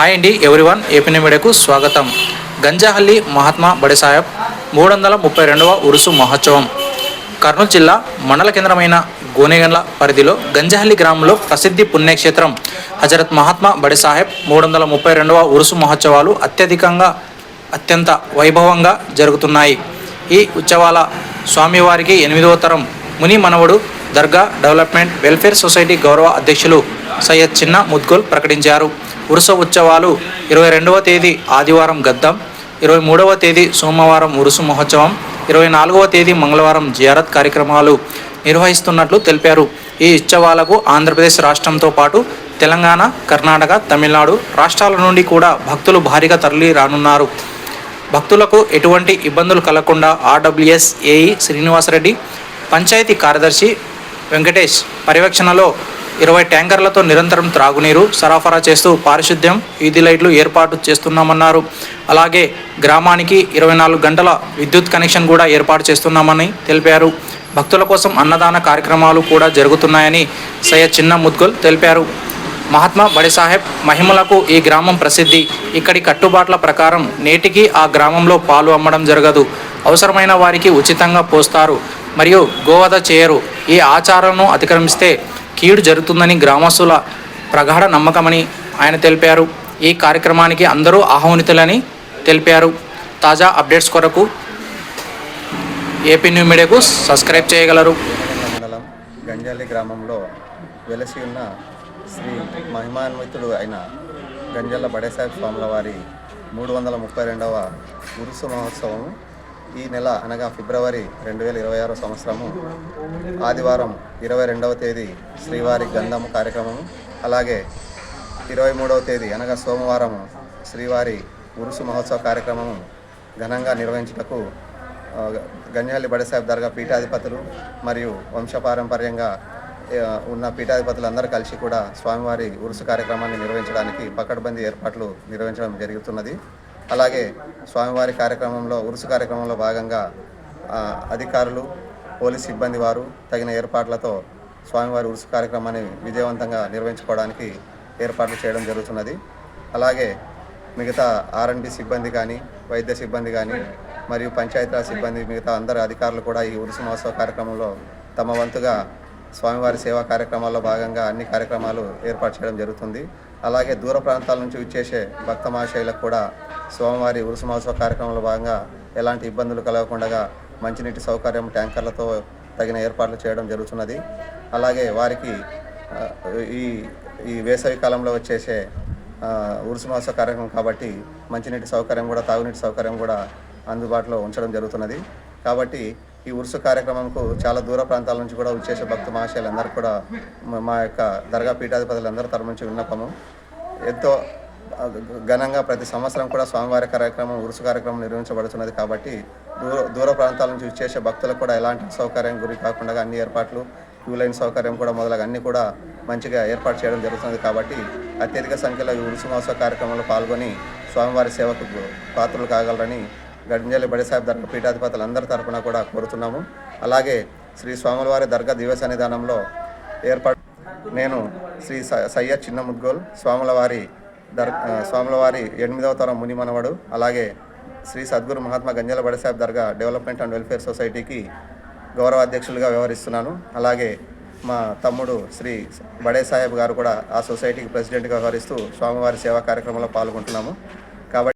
Hi అండి everyone AP మీడియాకు స్వాగతం. గంజాహల్లి మహాత్మా బడిసాహెబ్ మూడు వందల ముప్పై రెండవ ఉరుసు మహోత్సవం. కర్నూలు జిల్లా మండల కేంద్రమైన గోనెగండ్ల పరిధిలో గంజాహల్లి గ్రామంలో ప్రసిద్ధి పుణ్యక్షేత్రం హజరత్ మహాత్మా బడిసాహెబ్ మూడు వందల ముప్పై రెండవ ఉరుసు మహోత్సవాలు అత్యధికంగా అత్యంత వైభవంగా జరుగుతున్నాయి. ఈ ఉత్సవాల స్వామివారికి ఎనిమిదవ తరం ముని మనవడు దర్గా డెవలప్మెంట్ వెల్ఫేర్ సొసైటీ గౌరవ అధ్యక్షులు సయ్యద్ చిన్న ముద్గుల్ ప్రకటించారు. ఉరుస ఉత్సవాలు ఇరవై రెండవ తేదీ ఆదివారం గద్దం ఇరవై మూడవ తేదీ సోమవారం ఉరుసు మహోత్సవం ఇరవై నాలుగవ తేదీ మంగళవారం జియారత్ కార్యక్రమాలు నిర్వహిస్తున్నట్లు తెలిపారు. ఈ ఉత్సవాలకు ఆంధ్రప్రదేశ్ రాష్ట్రంతో పాటు తెలంగాణ కర్ణాటక తమిళనాడు రాష్ట్రాల నుండి కూడా భక్తులు భారీగా తరలి రానున్నారు. భక్తులకు ఎటువంటి ఇబ్బందులు కలగకుండా ఆర్డబ్ల్యూఎస్ ఏఈ శ్రీనివాసరెడ్డి పంచాయతీ కార్యదర్శి వెంకటేష్ పర్యవేక్షణలో ఇరవై ట్యాంకర్లతో నిరంతరం త్రాగునీరు సరఫరా చేస్తూ పారిశుద్ధ్యం వీధి లైట్లు ఏర్పాటు చేస్తున్నామన్నారు. అలాగే గ్రామానికి ఇరవై నాలుగు గంటల విద్యుత్ కనెక్షన్ కూడా ఏర్పాటు చేస్తున్నామని తెలిపారు. భక్తుల కోసం అన్నదాన కార్యక్రమాలు కూడా జరుగుతున్నాయని సయ్యద్ చిన్న ముద్గల్ తెలిపారు. మహాత్మా బడి సాహెబ్ మహిమలకు ఈ గ్రామం ప్రసిద్ధి. ఇక్కడి కట్టుబాట్ల ప్రకారం నేటికి ఆ గ్రామంలో పాలు అమ్మడం జరగదు. అవసరమైన వారికి ఉచితంగా పోస్తారు. మరియు గోవధ చేయరు. ఈ ఆచారాలను అతిక్రమిస్తే కీడు జరుగుతుందని గ్రామస్తుల ప్రగాఢ నమ్మకమని ఆయన తెలిపారు. ఈ కార్యక్రమానికి అందరూ ఆహ్వానితులని తెలిపారు. తాజా అప్డేట్స్ కొరకు ఏపీ న్యూ మీడియాకు సబ్స్క్రైబ్ చేయగలరు. మండలం గంజాలి గ్రామంలో వెలసి ఉన్న శ్రీ మహిమాన్వితుడు అయిన గంజాల బడేసాహెబ్ స్వాముల వారి మూడు వందల ముప్పై రెండవ ఉరుసు మహోత్సవం ఈ నెల అనగా ఫిబ్రవరి రెండు వేల ఇరవై ఆరో సంవత్సరము ఆదివారం ఇరవై రెండవ తేదీ శ్రీవారి గంధము కార్యక్రమము. అలాగే ఇరవై మూడవ తేదీ అనగా సోమవారం శ్రీవారి ఉరుసు మహోత్సవ కార్యక్రమము ఘనంగా నిర్వహించుటకు గంజాలి బడసాహెబ్ దర్గా పీఠాధిపతులు మరియు వంశపారంపర్యంగా ఉన్న పీఠాధిపతులందరూ కలిసి కూడా స్వామివారి ఉరుసు కార్యక్రమాన్ని నిర్వహించడానికి పకడ్బందీ ఏర్పాట్లు నిర్వహించడం జరుగుతున్నది. అలాగే స్వామివారి కార్యక్రమంలో ఉరుసు కార్యక్రమంలో భాగంగా అధికారులు పోలీస్ సిబ్బంది వారు తగిన ఏర్పాట్లతో స్వామివారి ఉరుసు కార్యక్రమాన్ని విజయవంతంగా నిర్వహించుకోవడానికి ఏర్పాట్లు చేయడం జరుగుతున్నది. అలాగే మిగతా ఆర్ఎండ్బి సిబ్బంది కానీ వైద్య సిబ్బంది కానీ మరియు పంచాయతీరాజ్ సిబ్బంది మిగతా అందరు అధికారులు కూడా ఈ ఉరుసు మహోత్సవ కార్యక్రమంలో తమ వంతుగా స్వామివారి సేవా కార్యక్రమాల్లో భాగంగా అన్ని కార్యక్రమాలు ఏర్పాటు చేయడం జరుగుతుంది. అలాగే దూర ప్రాంతాల నుంచి విచ్చేసే భక్త మహాశైలకు కూడా స్వామివారి ఉరుసు మహోత్సవ కార్యక్రమంలో భాగంగా ఎలాంటి ఇబ్బందులు కలగకుండా మంచినీటి సౌకర్యం ట్యాంకర్లతో తగిన ఏర్పాట్లు చేయడం జరుగుతున్నది. అలాగే వారికి ఈ ఈ వేసవి కాలంలో వచ్చేసే ఉరుసు మహోత్సవ కార్యక్రమం కాబట్టి మంచినీటి సౌకర్యం కూడా తాగునీటి సౌకర్యం కూడా అందుబాటులో ఉంచడం జరుగుతున్నది. కాబట్టి ఈ ఉరుసు కార్యక్రమంకు చాలా దూర ప్రాంతాల నుంచి కూడా వచ్చేసే భక్త మహాశయులందరూ కూడా మా- మా యొక్క దర్గా పీఠాధిపతులందరూ తరపు నుంచి విన్నపము. ఎంతో ఘనంగా ప్రతి సంవత్సరం కూడా స్వామివారి కార్యక్రమం ఉరుసు కార్యక్రమం నిర్వహించబడుతున్నది కాబట్టి దూర దూర ప్రాంతాల నుంచి విచ్చేసే భక్తులకు కూడా ఎలాంటి సౌకర్యం గురి కాకుండా అన్ని ఏర్పాట్లు క్యూ లైన్ సౌకర్యం కూడా మొదలగు అన్నీ కూడా మంచిగా ఏర్పాటు చేయడం జరుగుతుంది కాబట్టి అత్యధిక సంఖ్యలో ఈ ఉరుసు మహోత్సవ కార్యక్రమంలో పాల్గొని స్వామివారి సేవకు పాత్రలు కాగలరని గంజాలి బడిసాహెబ్ దర్గా పీఠాధిపతులు అందరి తరఫున కూడా కోరుతున్నాము. అలాగే శ్రీ స్వాములవారి దర్గా దివ్య సన్నిధానంలో ఏర్పాటు నేను శ్రీ సయ్యద్ చిన్న ముద్గోల్ స్వాములవారి దర్ స్వాములవారి ఎనిమిదవ తరం ముని మనవడు అలాగే Shri Sadguru Mahatma Ganjala Badisaheb Dargah development and welfare సొసైటీకి గౌరవ అధ్యక్షులుగా వ్యవహరిస్తున్నాను. అలాగే మా తమ్ముడు శ్రీ బడే సాహెబ్ గారు కూడా ఆ సొసైటీకి ప్రెసిడెంట్గా వ్యవహరిస్తూ స్వామివారి సేవా కార్యక్రమంలో పాల్గొంటున్నాము.